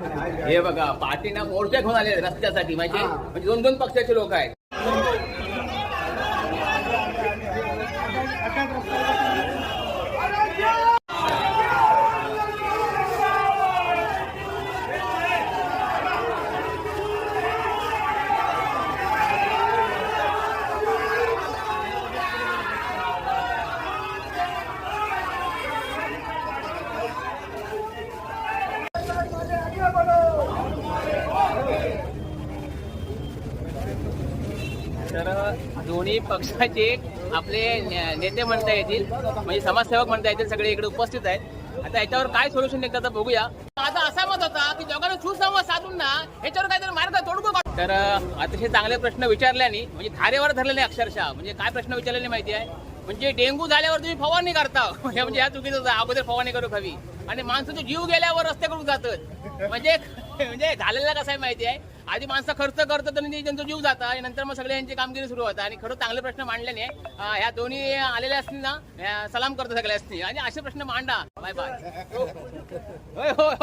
हे बघा पार्टीना मोर्चा घेऊन आले रस्त्यासाठी माहिती म्हणजे दोन दोन पक्षाचे लोक आहेत. तर दोन्ही पक्षाचे आपले नेते म्हणता येतील म्हणजे समाजसेवक म्हणता येतील सगळे इकडे उपस्थित आहेत. आता याच्यावर काय सोल्युशन निघतं आता बघूया. माझा असा मत होता की दोघांना सुसंवाद साधून ना याच्यावर काहीतरी मार्ग काढ- तर अतिशय चांगले प्रश्न विचारल्याने म्हणजे धारेवर धरलेले अक्षरशः म्हणजे काय प्रश्न विचारलेले माहिती आहे? म्हणजे डेंग्यू झाल्यावर तुम्ही फवारणी करता. हे म्हणजे ह्या चुकीचं. अगोदर फवारणी करू हवी आणि माणसाचे जीव गेल्यावर रस्ते करून जातात? म्हणजे म्हणजे झालेलं कसं आहे माहिती आहे? आधी माणसं खर्च करतात आणि त्यांचा जीव जातं. आणि नंतर मग सगळे यांची कामगिरी सुरू होतं आणि खरं चांगले प्रश्न मांडल्याने ह्या दोन्ही आलेल्या असतील ना सलाम करतो सगळ्या असतील. आणि असे प्रश्न मांडा. बाय बाय हो, हो, हो. होय होय.